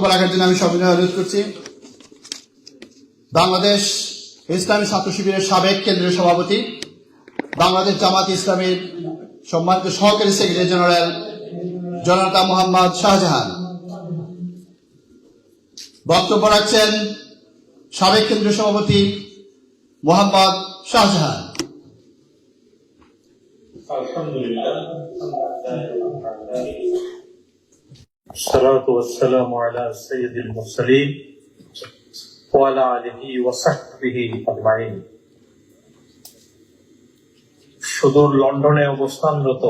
বক্তব্য রাখার জন্য আমি সবিনয় অনুরোধ করছি। বাংলাদেশ ইসলামী ছাত্র শিবিরের সাবেক কেন্দ্রীয় সভাপতি, বাংলাদেশ জামাত ইসলামীর সম্মানিত সহকারী সেক্রেটারি জেনারেল জনতা মোহাম্মদ শাহজাহান। বক্তব্য রাখছেন সাবেক কেন্দ্রীয় সভাপতি মোহাম্মদ শাহজাহান। আলহামদুলিল্লাহ। الصلاة والسلام على سيد المرسلين وعلى آله وصحبه أجمعين সুদূর লন্ডনে অবস্থানরত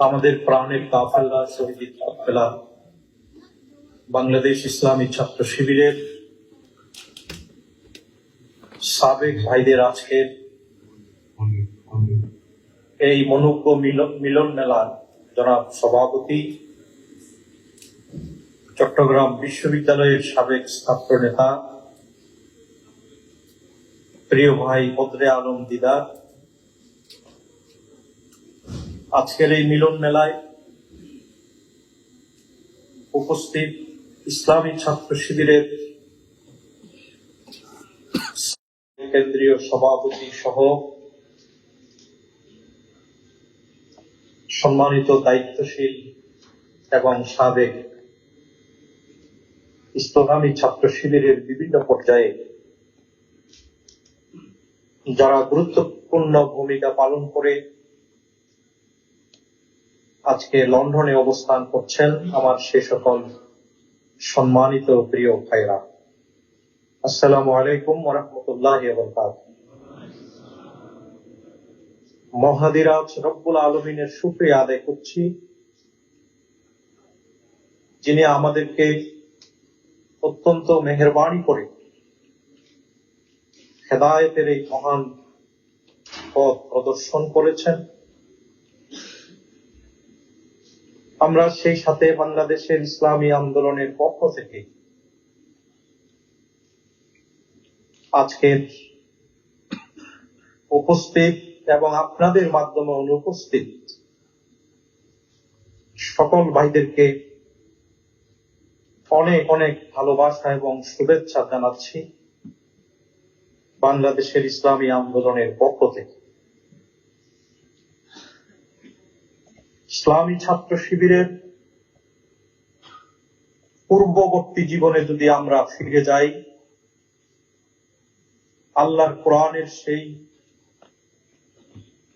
আমাদের প্রাণের কাফেলা শহীদ কাফেলা বাংলাদেশ ইসলামী ছাত্র শিবিরের সাবেক ভাইদের আজকের এই মনুজ্ঞ মিলন মিলন মেলার জনাব সভাপতি, চট্টগ্রাম বিশ্ববিদ্যালয়ের সাবেক ছাত্র নেতা, প্রিয় ভাই বদরে আলম দিদার, আজকের এই মিলন মেলায় উপস্থিত ইসলামী ছাত্র শিবিরের কেন্দ্রীয় সভাপতি সহ সম্মানিত দায়িত্বশীল এবং সাবেক ইসলামী ছাত্র শিবিরের বিভিন্ন পর্যায়ে যারা গুরুত্বপূর্ণ ভূমিকা পালন করে আজকে লন্ডনে অবস্থান করছেন আমার সে সকল সম্মানিত প্রিয় ভাইরা আসসালামু আলাইকুম ওরহমতুল্লাহ বরকাত মহাদিরাজ রব্বুল আলমিনের সুক্রিয়া আদায় করছি, যিনি আমাদেরকে অত্যন্ত মেহরবানি করে হেদায়েতের এই মহান পথ প্রদর্শন করেছেন। আমরা সেই সাথে বাংলাদেশের ইসলামী আন্দোলনের পক্ষ থেকে আজকের উপস্থিত এবং আপনাদের মাধ্যমে অনুপস্থিত সকল ভাইদেরকে অনেক অনেক ভালোবাসা এবং শুভেচ্ছা জানাচ্ছি বাংলাদেশের ইসলামী আন্দোলনের পক্ষ থেকে। ইসলামী ছাত্র শিবিরের পূর্ববর্তী জীবনে যদি আমরা ফিরে যাই, আল্লাহর কোরআনের সেই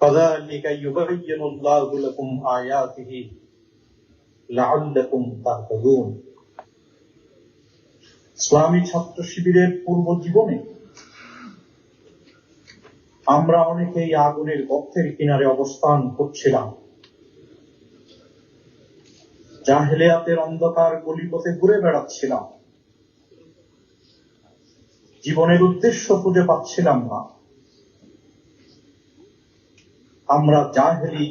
كذلك يبين الله لكم آياته لعلكم تهتدون ইসলামী ছাত্র শিবিরের পূর্ব জীবনে আমরা অনেকেই আগুনের গর্তের কিনারে অবস্থান করছিলাম জাহেলিয়াতের অন্ধকার গলিপথে ঘুরে বেড়াচ্ছিলাম জীবনের উদ্দেশ্য খুঁজে পাচ্ছিলাম না আমরা জাহেলি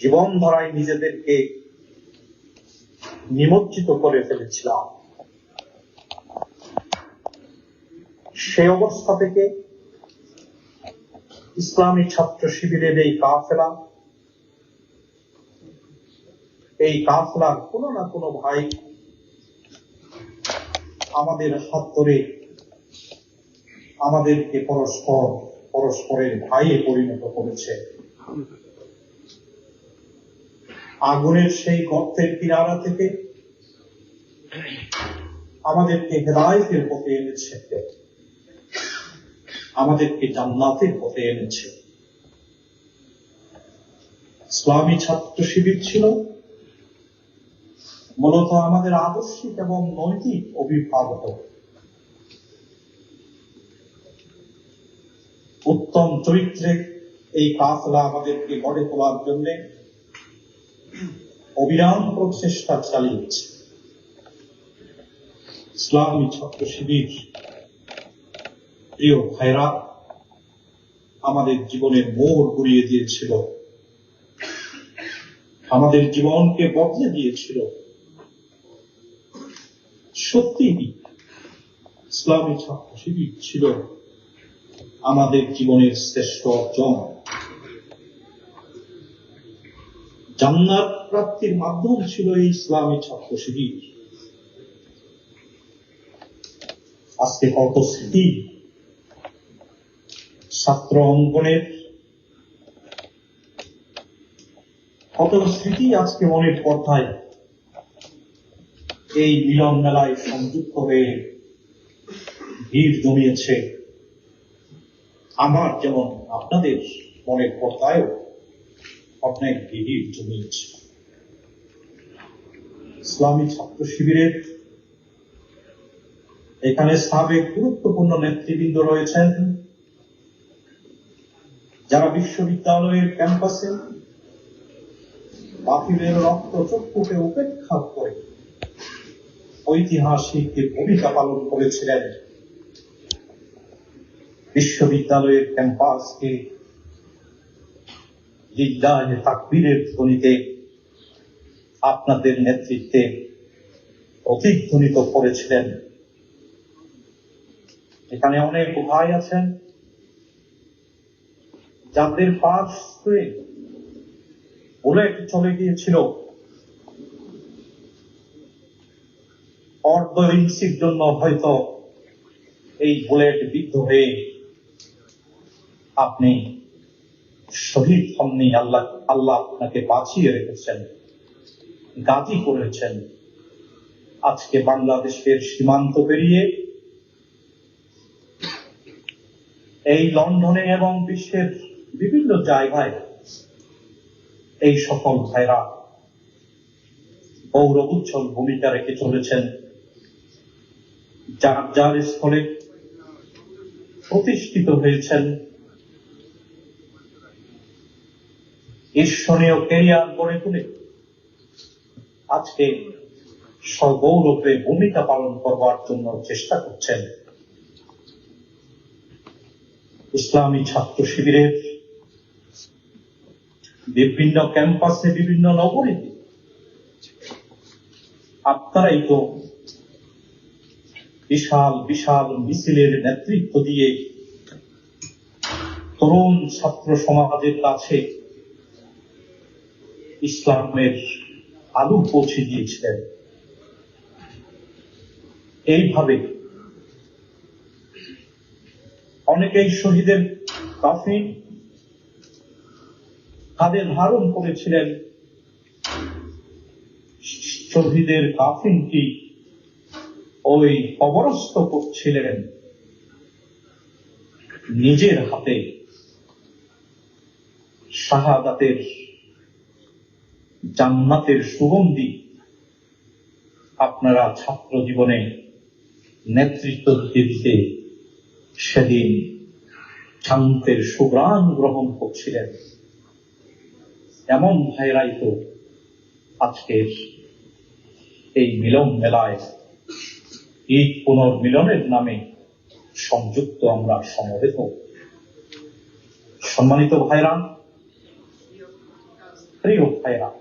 জীবন ধারায় নিজেদেরকে নিমজ্জিত করে ফেলেছিলাম। সে অবস্থা থেকে ইসলামী ছাত্র শিবিরের এই কাফেলা, এই কাফলার কোনো না কোনো ভাই আমাদের হাত ধরে আমাদেরকে পরস্পর পরস্পরের ভাইয়ে পরিণত করেছে। আগুনের সেই গর্তের কিনারা থেকে আমাদেরকে হেদায়তের পথে এনেছে। আমাদেরকে জান্নাতের পথে এনেছে। ইসলামী ছাত্র শিবির ছিল। মূলত আমাদের আদর্শিক এবং নৈতিক অভিভাবক উত্তম চরিত্রে এই কাফলা আমাদেরকে গড়ে তোলার জন্য অবিরাম প্রচেষ্টা চালিয়েছে। ইসলামী ছাত্র শিবির, প্রিয় ভাইরা, আমাদের জীবনের মোড় ঘুরিয়ে দিয়েছিল। আমাদের জীবনকে বদলে দিয়েছিল। সত্যি ইসলামী ছাত্র শিবির ছিল আমাদের জীবনের শ্রেষ্ঠ অর্জন। জান্নাত প্রাপ্তির মাধ্যম ছিল এই ইসলামী ছাত্র শিবির। আজকে কত স্মৃতি। ছাত্র অঙ্গনের কত স্মৃতি আজকে মনের কথায় এই মিলন মেলায় সংযুক্ত হয়ে ভিড় জমিয়েছে। আমার যেমন আপনাদের মনের কথায়ও অনেক ভিড় জমিয়েছে ইসলামী ছাত্র শিবিরের এখানে সাবেক গুরুত্বপূর্ণ নেতৃবৃন্দ রয়েছেন। যারা বিশ্ববিদ্যালয়ের ক্যাম্পাসে বাতিলের রক্ত চক্ষুকে উপেক্ষা করে ঐতিহাসিক ভূমিকা পালন করেছিলেন। বিশ্ববিদ্যালয়ের ক্যাম্পাসকে লিল্লাহে তাকবীরের ধ্বনিতে আপনাদের নেতৃত্বে প্রতিধ্বনিত করেছিলেন। এখানে অনেক ভাই আছেন। যাদের পাশ বুলেট চলে গিয়েছিল, অর্ধ ইঞ্চির জন্য হয়তো এই বুলেট বিদ্ধ হয়ে আপনি শহীদ হননি, আল্লাহ আল্লাহ আপনাকে বাঁচিয়ে রেখেছেন, গাজী করেছেন। আজকে বাংলাদেশের সীমান্ত পেরিয়ে এই লন্ডনে এবং বিশ্বের বিভিন্ন জায়গায় এই সকল ভাইরা গৌরব উজ্জ্বল ভূমিকা রেখে চলেছেন। যার যার স্থলে প্রতিষ্ঠিত হয়েছেন। ঈশ্বরীয় কেরিয়ার গড়ে তুলে। আজকে সগৌরবে ভূমিকা পালন করবার জন্য চেষ্টা করছেন ইসলামী ছাত্র শিবিরের বিভিন্ন ক্যাম্পাসে বিভিন্ন নগরীতে আপনারাই তো বিশাল বিশাল মিছিলের নেতৃত্ব দিয়ে তরুণ ছাত্র সমাজের কাছে ইসলামের আলু পৌঁছে দিয়েছিলেন। এইভাবে অনেকেই শহীদের কাফিন তাদের ধারণ করেছিলেন, শহীদের কাফিনটি ওই কবরস্থ করছিলেন নিজের হাতে শাহাদাতের জান্নাতের সুগন্ধি আপনারা ছাত্র জীবনে নেতৃত্ব দিতে সেদিন শান্তের সুগ্রাণ গ্রহণ করছিলেন। এমন ভাইরাই তো আজকের এই মিলন মেলায়। ঈদ পুনর্মিলনের নামে সংযুক্ত আমরা সমবেত। সম্মানিত ভাইরা, প্রিয় ভাইরা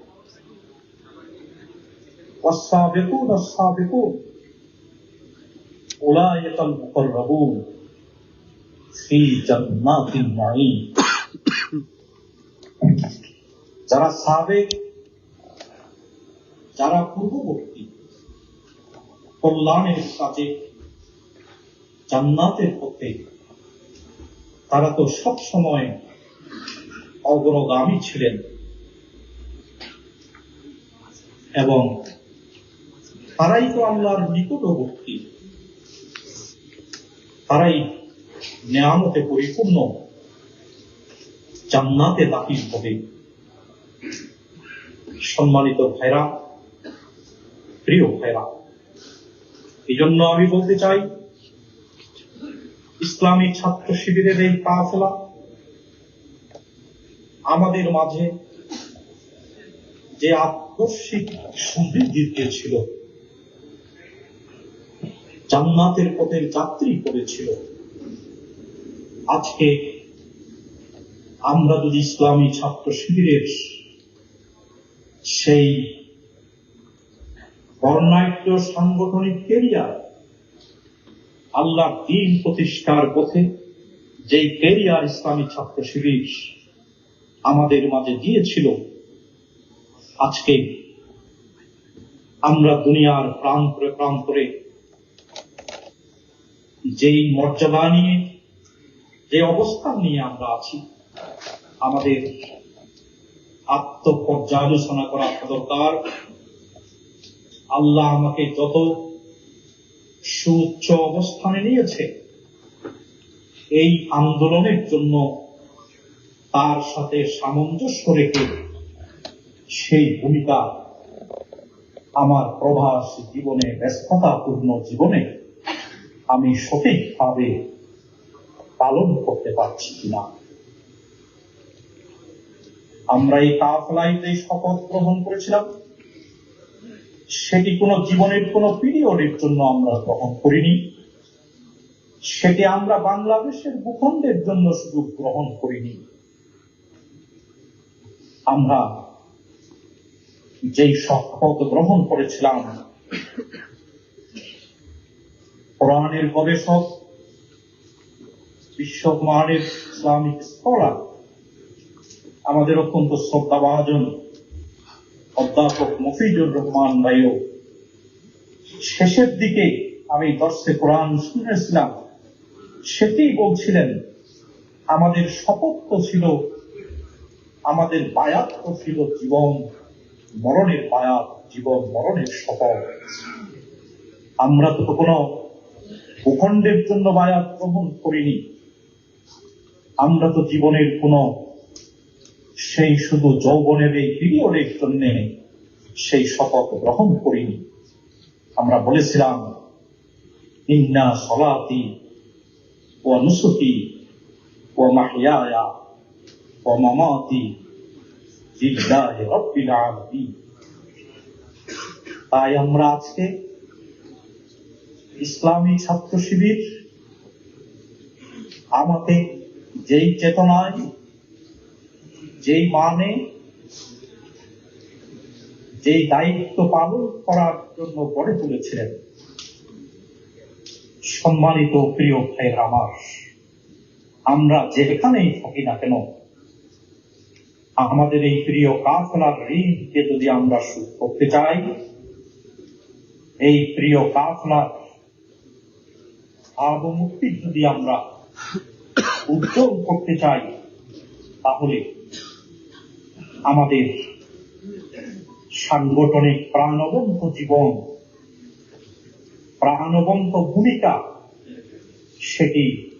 والسابقون السابقون أولئك المقربون في جنات النعيم যারা সাবেক যারা পূর্ববর্তী কল্যাণের কাজে জান্নাতের পথে তারা তো সব সময় অগ্রগামী ছিলেন এবং তারাই তো আল্লাহর নিকটবর্তী। তারাই নেয়ামতে পরিপূর্ণ। জান্নাতে দাখিল হবে। সম্মানিত ভাইরা, প্রিয় ভাইরা এই জন্য আমি বলতে চাই, ইসলামী ছাত্র শিবিরের এই কাফেলা আমাদের মাঝে যে আদর্শিক সমৃদ্ধি দিয়েছিল জান্নাতের পথের যাত্রী করেছিল। আজকে আমরা যদি ইসলামী ছাত্র শিবিরের সেই বর্ণাঢ্য সাংগঠনিক কেরিয়ার আল্লাহ দিন প্রতিষ্ঠার পথে যেই কেরিয়ার ইসলামী ছাত্র শিবির আমাদের মাঝে দিয়েছিল, আজকে আমরা দুনিয়ার প্রান্তরে প্রান্তরে যেই মর্যাদা নিয়ে যে অবস্থান নিয়ে আমরা আছি, আমাদের আত্মপর্যালোচনা করা দরকার। আল্লাহ আমাকে যত সুউচ্চ অবস্থানে নিয়েছে, এই আন্দোলনের জন্য তার সাথে সামঞ্জস্য রেখে সেই ভূমিকা আমার প্রভাস জীবনে, ব্যস্ততাপূর্ণ জীবনে আমি সঠিকভাবে পালন করতে পারছি কিনা? আমরা এই কাফলাইতে শপথ গ্রহণ করেছিলাম, সেটি কোনো জীবনের কোনো পিরিয়ডের জন্য আমরা গ্রহণ করিনি। সেটি আমরা বাংলাদেশের ভূখণ্ডের জন্য শুধু গ্রহণ করিনি। আমরা যেই শপথ গ্রহণ করেছিলাম কোরআনের গবেষক বিশ্বমানের ইসলামিক স্কলার, আমাদের অত্যন্ত শ্রদ্ধাভাজন অধ্যাপক মফিজুর রহমান ভাইও। শেষের দিকে আমি দর্শে কোরআন শুনেছিলাম সেটি বলছিলেন, আমাদের শপথ ছিল, আমাদের বায়াত ছিল জীবন মরণের বায়াত, জীবন মরণের শপথ। আমরা তো কোনো ভূখণ্ডের জন্য বায়াত গ্রহণ করিনি। আমরা তো জীবনের কোনো সেই শুধু যৌবনের এই পিরিয়ডের জন্য সেই শপথ গ্রহণ করিনি। আমরা বলেছিলাম, ইন্না সলাতি ও নুসুকি ও মাহিয়ায়া ও মামাতি তাই আমরা আজকে ইসলামী ছাত্র শিবির, আমাকে যেই চেতনায়, যেই মানে যেই দায়িত্ব পালন করার জন্য গড়ে তুলেছিলেন। সম্মানিত প্রিয় ভাইয়ের আমার, আমরা যেখানেই থাকি না কেন, আমাদের এই প্রিয় কাফলার ঋণকে যদি আমরা শোধ করতে চাই, এই প্রিয় কাফলার ভাবমুক্তি যদি আমরা উজ্জ্বল করতে চাই, তাহলে আমাদের সাংগঠনিক প্রাণবন্ত জীবন, প্রাণবন্ত ভূমিকা, সেটি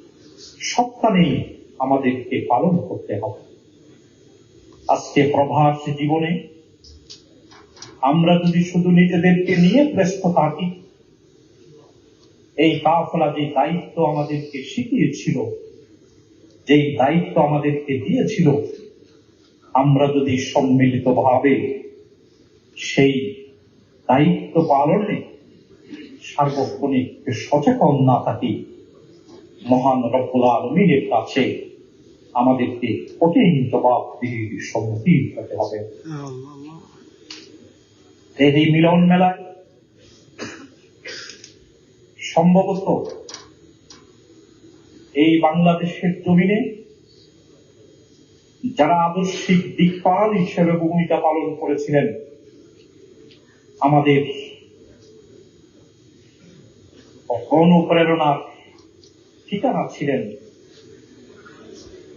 সবখানেই আমাদেরকে পালন করতে হবে। আজকে প্রভাস জীবনে আমরা যদি শুধু নিজেদেরকে নিয়ে ব্যস্ত থাকি এই কাফলা যে দায়িত্ব আমাদেরকে শিখিয়েছিল যেই দায়িত্ব আমাদেরকে দিয়েছিল আমরা যদি সম্মিলিত ভাবে সেই দায়িত্ব পালনে সার্বক্ষণিক সচেতন না থাকি মহান রব্বুল আলমিনের কাছে আমাদেরকে কঠিন জবাব দিয়ে সম্মুখীন হতে হবে। এই মিলন মেলায় সম্ভবত এই বাংলাদেশের জমিনে যারা আদর্শিক দিকপাল হিসেবে ভূমিকা পালন করেছিলেন, আমাদের অনুপ্রেরণার ঠিকানা ছিলেন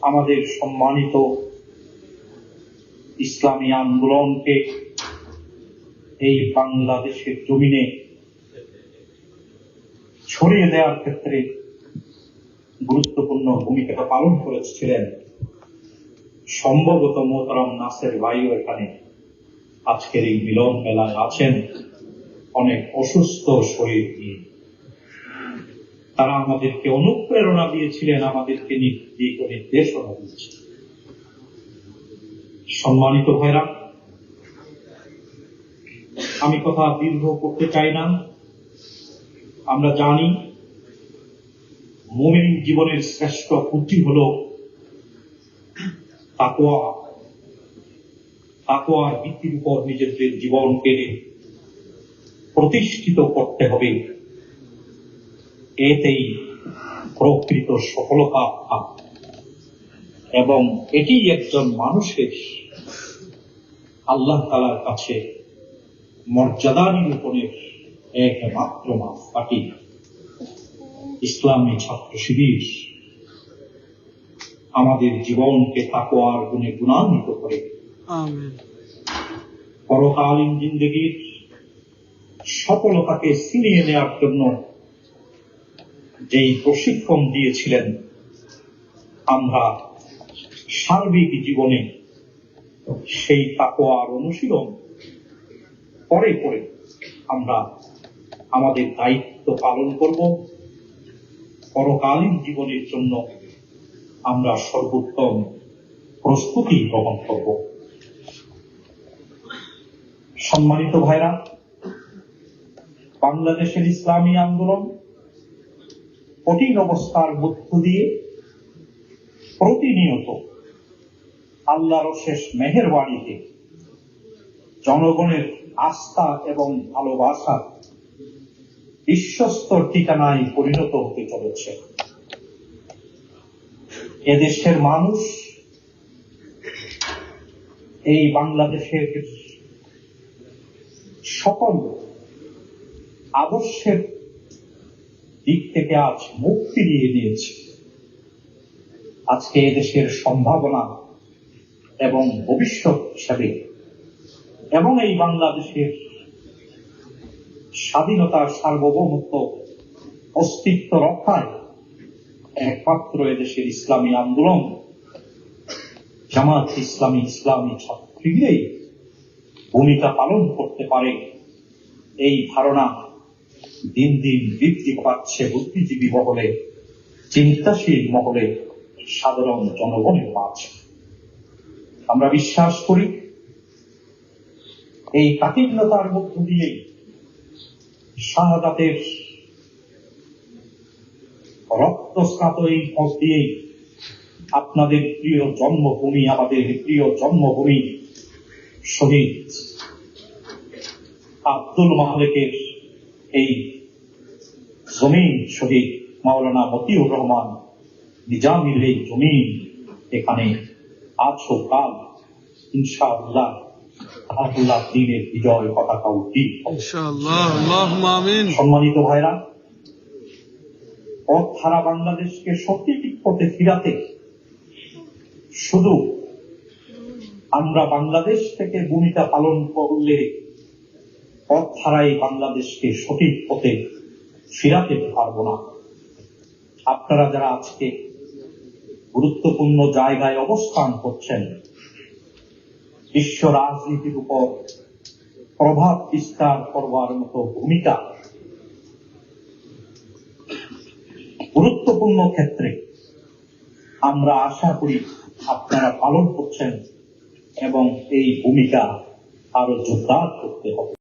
আমাদের সম্মানিত ইসলামী আন্দোলনকে এই বাংলাদেশের জমিনে ছড়িয়ে দেওয়ার ক্ষেত্রে গুরুত্বপূর্ণ ভূমিকা পালন করেছিলেন সম্ভবত মোহতারাম নাসের ভাইও এখানে। আজকের এই মিলন মেলায় আছেন অনেক অসুস্থ শরীর নিয়ে। তারা আমাদেরকে অনুপ্রেরণা দিয়েছিলেন, আমাদেরকে দিক নির্দেশনা দিয়েছিলেন। সম্মানিত ভাইরা, আমি কথা দীর্ঘ করতে চাই না। আমরা জানি মুমিন জীবনের শ্রেষ্ঠ পুঁজি হল তাকোয়া তাকোয়ার ভিত্তির উপর নিজেদের জীবনকে প্রতিষ্ঠিত করতে হবে এতেই প্রকৃত সফলতা। এবং এটি একজন মানুষের আল্লাহ তালার কাছে মর্যাদা নিরূপণের একমাত্র মাপকাঠি ইসলামী ছাত্র শিবির আমাদের জীবনকে তাকোয়ার গুণে গুণান্বিত করে। পরকালীন জিন্দগির সফলতাকে ছিনিয়ে নেওয়ার জন্য যেই প্রশিক্ষণ দিয়েছিলেন আমরা সার্বিক জীবনে সেই তাকোয়ার অনুশীলন পরে পরে আমরা আমাদের দায়িত্ব পালন করব। পরকালীন জীবনের জন্য আমরা সর্বোত্তম প্রস্তুতি গ্রহণ করব। সম্মানিত ভাইরা, বাংলাদেশের ইসলামী আন্দোলন কঠিন অবস্থার মধ্য দিয়ে প্রতিনিয়ত আল্লাহর শেষ মেহের বাড়িতে জনগণের আস্থা এবং ভালোবাসা বিশ্বস্ত ঠিকানায় পরিণত হতে চলেছে। এদেশের মানুষ এই বাংলাদেশের সকল আদর্শের দিক থেকে আজ মুখ ফিরিয়ে দিয়েছে আজকে এদেশের সম্ভাবনা এবং ভবিষ্যৎ হিসাবে এবং এই বাংলাদেশের স্বাধীনতার সার্বভৌমত্ব অস্তিত্ব রক্ষায় একমাত্র এদেশের ইসলামী আন্দোলন। জামাত ইসলামী ইসলামী ছাত্রীরাই ভূমিকা পালন করতে পারে। এই ধারণা দিন দিন বৃদ্ধি পাচ্ছে বুদ্ধিজীবী মহলে, চিন্তাশীল মহলে, সাধারণ জনগণের মাঝে। আমরা বিশ্বাস করি, এই কাঠিন্যতার মধ্য দিয়েই শাহাদাতের রক্তস্নাত এই পথ দিয়েই আপনাদের প্রিয় জন্মভূমি, আমাদের প্রিয় জন্মভূমি শহীদ আব্দুল মালিকের এই জমিন শহীদ মাওলানা মতিউর রহমান নিজামের এই জমিন এখানে আছো কাল, ইনশাআল্লাহ। আল্লাহ দিনের বিজয় পতাকা আমিন। সম্মানিত ভাইরা পথ ধারা বাংলাদেশকে সঠিক পথে ফিরাতে শুধু আমরা বাংলাদেশ থেকে ভূমিকা পালন করলে পথ ধারায় বাংলাদেশকে সঠিক পথে ফিরাতে পারব না। আপনারা যারা আজকে গুরুত্বপূর্ণ জায়গায় অবস্থান করছেন বিশ্ব রাজনীতির উপর প্রভাব বিস্তার করবার মতো ভূমিকা। গুরুত্বপূর্ণ ক্ষেত্রে আমরা আশা করি আপনারা পালন করছেন এবং এই ভূমিকা আরও জোরদার করতে হবে।